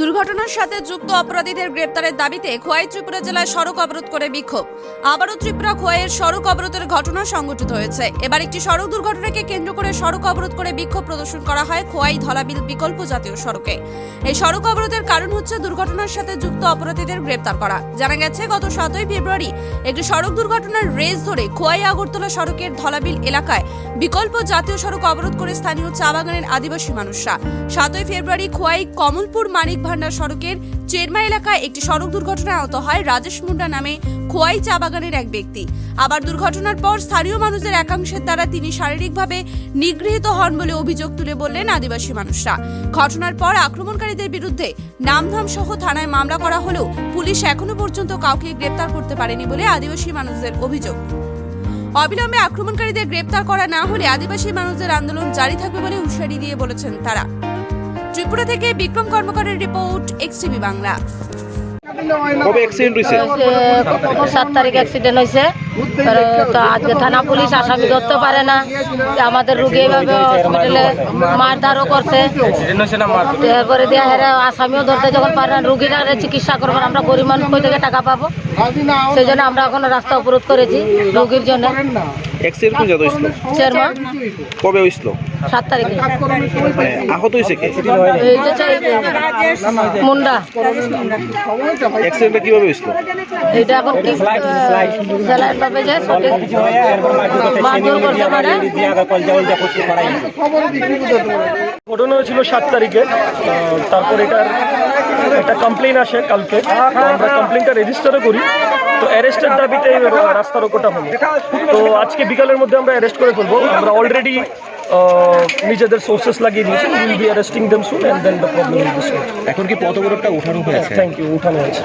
দুর্ঘটনার সাথে যুক্ত অপরাধীদের গ্রেপ্তারের দাবিতে খোয়াই ত্রিপুরা জেলায় সড়ক অবরোধ করে বিক্ষোভ। আবারও ত্রিপুরা খোয়াইয়ের সড়ক অবরোধের ঘটনা সংঘটিত হয়েছে। এবার একটি সড়ক দুর্ঘটনাকে কেন্দ্র করে সড়ক অবরোধ করে বিক্ষোভ প্রদর্শন করা হয় খোয়াই ধলাবিল বিকল্প জাতীয় সড়কে। এই সড়ক অবরোধের কারণ হচ্ছে দুর্ঘটনার সাথে যুক্ত অপরাধীদের গ্রেপ্তার করা। জানা গেছে, গত সাতই ফেব্রুয়ারি একটি সড়ক দুর্ঘটনার রেস ধরে খোয়াই আগরতলা সড়কের ধলাবিল এলাকায় বিকল্প জাতীয় সড়ক অবরোধ করে স্থানীয় চা বাগানের আদিবাসী মানুষরা। সাতই ফেব্রুয়ারি খোয়াই কমলপুর মানিক ভান্ডার সড়কের চেরমা এলাকায় একটি সড়ক দুর্ঘটনায় আহত হয় রাজেশ মুন্ডা নামে খোয়াই চা বাগানের এক ব্যক্তি। আবার দুর্ঘটনার পর স্থানীয় মানুষদের একাংশের দ্বারা তিনি শারীরিকভাবে নিগৃহীত হন বলে অভিযোগ তুলে বললেন আদিবাসী মানুষরা। ঘটনার পর আক্রমণকারীদের বিরুদ্ধে নামধাম সহ থানায় মামলা করা হলেও পুলিশ এখনও পর্যন্ত কাউকে গ্রেপ্তার করতে পারেনি বলে আদিবাসী মানুষদের অভিযোগ। অবিলম্বে আক্রমণকারীদের গ্রেপ্তার করা না হলে আদিবাসী মানুষদের আন্দোলন জারি থাকবে বলে হুঁশিয়ারি দিয়ে বলেছেন তারা। ত্রিপুরা থেকে বিক্রম কর্মকারের রিপোর্ট এক্সটিভি বাংলা। কবে অ্যাক্সিডেন্ট হয়েছে সাত তারিখ অ্যাক্সিডেন্ট হয়েছে তো আজকে থানা পুলিশ আসামি ধরতে পারে না। আমাদের রুগী এইভাবে হসপিটালে মারধারও করছে। এরপরে দিয়ে হেরে আসামিও ধরতে যখন পারে না রুগীরা চিকিৎসা করবার আমরা গরিব মানুষ কই থেকে টাকা পাবো? সেই জন্য আমরা এখন রাস্তা অবরোধ করেছি রুগীর জন্য। অ্যাক্সিডেন্ট কোন জায়গায় হয়েছিল চেয়ারমা কবে হয়েছিল সাত তারিখে। মানে আহত হয়েছে কে? মুন্ডা। অ্যাক্সিডেন্টটা কীভাবে হয়েছিল? এইটা এখন কি স্যালাইন পাবে যে সঠিক মারধর করতে পারে। ঘটনা হয়েছিল সাত তারিখে। তারপর এটার একটা কমপ্লেন আসে কালকে। আমরা কমপ্লেনটা রেজিস্টারও করি। তো অ্যারেস্টের দাবিতে রাস্তার রাস্তা রোকোটা হলো। তো আজকে বিকালের মধ্যে আমরা অ্যারেস্ট করে ফেলব। আমরা অলরেডি নিজেদের সোর্সেস লাগিয়ে দিয়েছি will be arresting them soon and then the problem will be solved এখন কি পথ অবরোধটা উঠানো হয়েছে থ্যাংক ইউ উঠানো হয়েছে